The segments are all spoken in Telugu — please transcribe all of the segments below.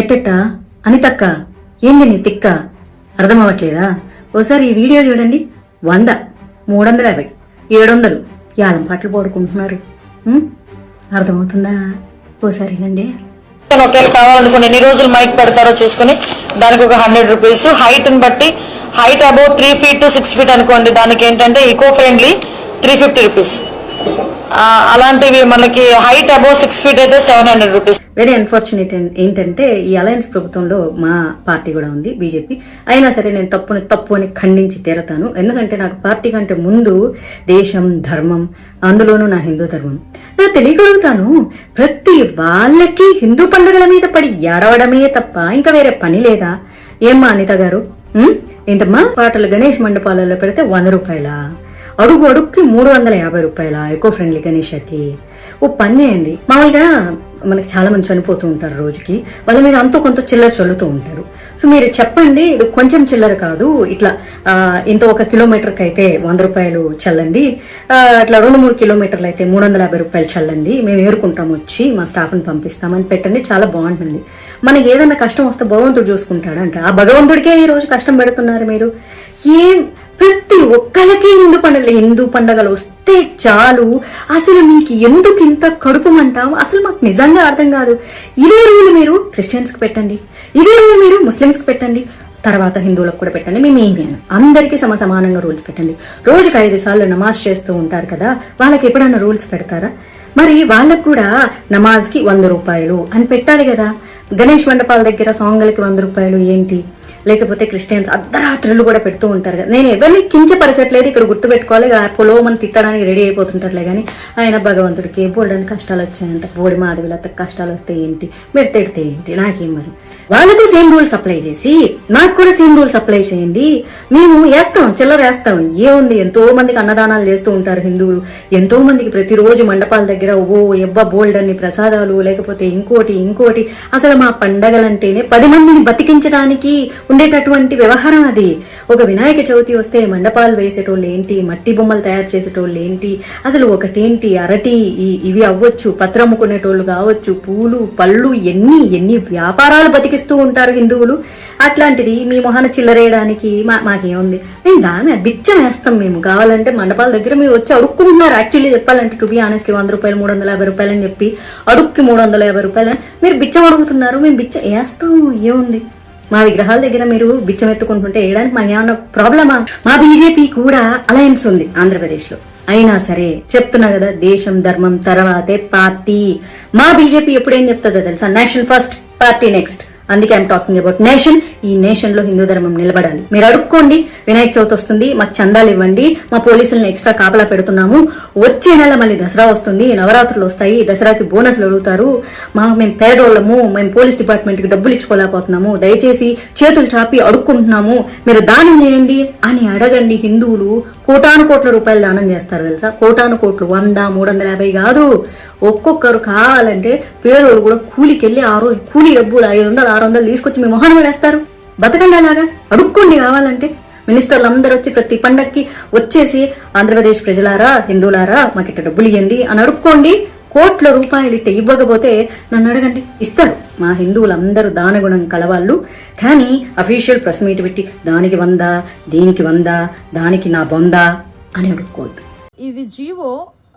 ఎట్టెట్టా? అనితక్క. ఏంది నీ తిక్క? అర్థమవ్వట్లేదా? ఓసారి ఈ వీడియో చూడండి. వంద. మూడు వందల యాభై. ఏడు వందలు యాలం పాటలు పాడుకుంటున్నారు. అర్థమవుతుందా? ఓసారి రండి ఒకవేళ కావాలనుకుని ఎన్ని రోజులు మైక్ పెడతారో చూసుకుని దానికి ఒక హండ్రెడ్ రూపీస్. హైట్ని బట్టి height above three feet to six feet అనుకోండి. దానికి ఏంటంటే eco friendly three fifty rupees అలాంటివి మనకి హైట్ అబౌవ్ సిక్స్ ఫీట్ అయితే seven hundred rupees very unfortunate ఏంటంటే ఈ అలయన్స్ ప్రభుత్వంలో మా పార్టీ కూడా ఉంది బీజేపీ అయినా సరే నేను తప్పుని తప్పు అని ఖండించి తీరతాను. ఎందుకంటే నాకు పార్టీ కంటే ముందు దేశం ధర్మం అందులోనూ నా హిందూ ధర్మం. నా తెలియగలుగుతాను ప్రతి వాళ్ళకి హిందూ పండుగల మీద పడి ఏడవడమే తప్ప ఇంకా వేరే పని లేదా? ఏమ్మా అనిత గారు? ఏంటమ్మా? పాటలు గణేష్ మండపాలలో పెడితే వంద రూపాయల? అడుగు అడుగుకి మూడు వందల యాభై రూపాయల? Eco friendly గణేషకి. ఓ పని చేయండి. మామూలుగా మనకి చాలా మంది చనిపోతూ ఉంటారు రోజుకి. వాళ్ళ మీద అంతో కొంత చిల్లర చల్లుతూ ఉంటారు. సో మీరు చెప్పండి ఇది కొంచెం చిల్లర కాదు ఇట్లా ఇంత ఒక కిలోమీటర్కి అయితే వంద రూపాయలు చల్లండి. అట్లా రెండు మూడు కిలోమీటర్లు అయితే మూడు వందల యాభై రూపాయలు చల్లండి. మేము ఏరుకుంటాం వచ్చి మా స్టాఫ్ని పంపిస్తామని పెట్టండి చాలా బాగుంటుంది. మనకి ఏదైనా కష్టం వస్తే భగవంతుడు చూసుకుంటాడంట. ఆ భగవంతుడికే ఈ రోజు కష్టం పెడుతున్నారు మీరు. ఏం ప్రతి ఒక్కరికి హిందూ పండుగలు హిందూ పండుగలు వస్తే చాలు. అసలు మీకు ఎందుకు ఇంత కడుపు అంటాం అసలు మాకు నిజంగా అర్థం కాదు. ఇదే రూల్ మీరు క్రిస్టియన్స్కి పెట్టండి. ఇదే రూల్ మీరు ముస్లిమ్స్కి పెట్టండి. తర్వాత హిందువులకు కూడా పెట్టండి. మేము ఏమి అందరికీ సమ సమానంగా రూల్స్ పెట్టండి. రోజుకి ఐదు సార్లు నమాజ్ చేస్తూ ఉంటారు కదా వాళ్ళకి ఎప్పుడైనా రూల్స్ పెడతారా? మరి వాళ్ళకు కూడా నమాజ్కి వంద రూపాయలు అని పెట్టాలి కదా. గణేష్ మండపాల దగ్గర సాంగ్లకి వంద రూపాయలు ఏంటి? లేకపోతే క్రిస్టియన్స్ అర్ధరాత్రులు కూడా పెడుతూ ఉంటారు కదా. నేను ఎవరిని కించపరచట్లేదు ఇక్కడ గుర్తు పెట్టుకోవాలి పొలో మనం తిట్టడానికి రెడీ అయిపోతుంటారులే కానీ ఆయన భగవంతుడికి బోల్డని కష్టాలు వచ్చాయంట. బోడి మాధవిలత కష్టాలు వస్తే ఏంటి? మీరు తిడితే ఏంటి? నాకేం మరి? వాళ్ళకు సేమ్ రూల్స్ అప్లై చేసి నాకు కూడా సేమ్ రూల్స్ అప్లై చేయండి. మేము వేస్తాం చిల్లర వేస్తాం. ఏముంది? ఎంతో మందికి అన్నదానాలు చేస్తూ ఉంటారు హిందువులు. ఎంతో మందికి ప్రతిరోజు మండపాల దగ్గర ఓ ఎవ్వ బోల్డ్ అన్ని ప్రసాదాలు లేకపోతే ఇంకోటి ఇంకోటి. అసలు మా పండగలంటేనే పది మందిని బతికించడానికి ఉండేటటువంటి వ్యవహారం అది. ఒక వినాయక చవితి వస్తే మండపాలు వేసేటోళ్ళు ఏంటి? మట్టి బొమ్మలు తయారు చేసేటోళ్ళు ఏంటి? అసలు ఒకటేంటి? అరటి ఇవి అవ్వచ్చు పత్రం అమ్ముకునేటోళ్ళు కావచ్చు పూలు పళ్ళు ఎన్ని ఎన్ని వ్యాపారాలు బతికిస్తూ ఉంటారు హిందువులు. అట్లాంటిది మీ మొహన చిల్లరేయడానికి మా మాకేముంది? మేము దాని బిచ్చం వేస్తాం మేము. కావాలంటే మండపాల దగ్గర మీరు వచ్చి అడుక్కుంటున్నారు యాక్చువల్లీ చెప్పాలంటే టు బి ఆనెస్ట్లీ వంద రూపాయలు మూడు వందల యాభై రూపాయలు అని చెప్పి అడుక్కి మూడు వందల యాభై రూపాయలు మీరు బిచ్చం అడుగుతున్నారు. మేము బిచ్చం వేస్తాం. ఏముంది? మా విగ్రహాల దగ్గర మీరు బిచ్చం ఎత్తుకుంటుంటే వేయడానికి మాకు ఏమన్నా ప్రాబ్లమా? మా బీజేపీ కూడా అలయన్స్ ఉంది ఆంధ్రప్రదేశ్లో అయినా సరే చెప్తున్నా కదా దేశం ధర్మం తర్వాతే పార్టీ. మా బీజేపీ ఎప్పుడేం చెప్తుందో తెలుసా? నేషనల్ ఫస్ట్ పార్టీ నెక్స్ట్ అందుకే ఐమ్ టాకింగ్ అబౌట్ నేషన్ ఈ నేషన్లో హిందూ ధర్మం నిలబడాలి. మీరు అడుక్కోండి. వినాయక చవితి వస్తుంది. మాకు చందాలు ఇవ్వండి. మా పోలీసులను ఎక్స్ట్రా కాపలా పెడుతున్నాము. వచ్చే నెల మళ్ళీ దసరా వస్తుంది. నవరాత్రులు వస్తాయి. దసరాకి బోనస్లు అడుగుతారు. మా మేము పేదోళ్ళము. మేము పోలీస్ డిపార్ట్మెంట్కి డబ్బులు ఇచ్చుకోలేకపోతున్నాము. దయచేసి చేతులు చాపి అడుక్కుంటున్నాము. మీరు దానం చేయండి అని అడగండి హిందువులు. కోటాను కోట్ల రూపాయలు దానం చేస్తారు తెలుసా? కోటాను కోట్లు వంద మూడు వందల యాభై కాదు. ఒక్కొక్కరు కావాలంటే పేదోళ్ళు కూడా కూలికెళ్ళి ఆ రోజు కూలి డబ్బులు ఐదు వందలు ఆరు వందలు తీసుకొచ్చి మీ మొహాన్ని పడేస్తారు. బతకండి అలాగా? అడుక్కోండి కావాలంటే. మినిస్టర్లు అందరూ వచ్చి ప్రతి పండక్కి వచ్చేసి ఆంధ్రప్రదేశ్ ప్రజలారా హిందువులారా మాకు ఇట్ట డబ్బులు ఇవ్వండి అని అడుక్కోండి. కోట్ల రూపాయలు ఇట్ట ఇవ్వకపోతే నన్ను అడగండి. ఇస్తారు. మా హిందువులందరూ దానగుణం కలవాళ్ళు. కానీ అఫీషియల్ ప్రెస్ మీట్ పెట్టి దానికి వందా దీనికి వందా దానికి నా బొందా అని అడుక్కోవద్దు. ఇది జీవో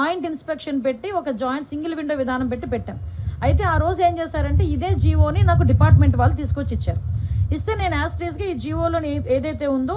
జాయింట్ ఇన్స్పెక్షన్ పెట్టి ఒక జాయింట్ సింగిల్ విండో విధానం పెట్టి పెట్టాం. అయితే ఆ రోజు ఏం చేశారంటే ఇదే జీవోని నాకు డిపార్ట్మెంట్ వాళ్ళు తీసుకొచ్చి ఇచ్చారు. ఇస్తే నేను యాస్టేజ్ ఈ జీవోలోని ఏదైతే ఉందో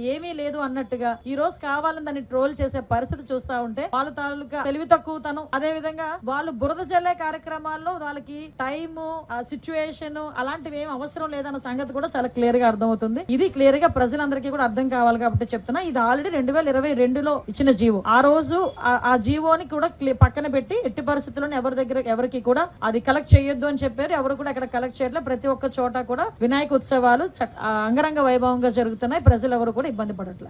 ఏమీ లేదు అన్నట్టుగా ఈ రోజు కావాలని దాన్ని ట్రోల్ చేసే పరిస్థితి చూస్తా ఉంటే వాళ్ళ తాలూకా తెలివి తక్కువతనం. అదే విధంగా వాళ్ళు బురద జల్లే కార్యక్రమాల్లో వాళ్ళకి టైమ్ సిచ్యువేషన్ అలాంటివి ఏం అవసరం లేదన్న సంగతి కూడా చాలా క్లియర్గా అర్థమవుతుంది. ఇది క్లియర్గా ప్రజలందరికీ కూడా అర్థం కావాలి కాబట్టి చెప్తున్నా. ఇది ఆల్రెడీ రెండు వేల ఇరవై రెండులో ఇచ్చిన జీవో. ఆ రోజు ఆ- ఆ జీవోని కూడా పక్కన పెట్టి ఎట్టి పరిస్థితుల్లో ఎవరి దగ్గర ఎవరికి కూడా అది కలెక్ట్ చేయొద్దు అని చెప్పారు. ఎవరు కూడా అక్కడ కలెక్ట్ చేయట్లేదు ప్రతి ఒక్క చోట కూడా వినాయక ఉత్సవాలు అంగరంగ వైభవంగా జరుగుతున్నాయి. ప్రజలు ఎవరు కూడా ఇబ్బంది పడట్లేదు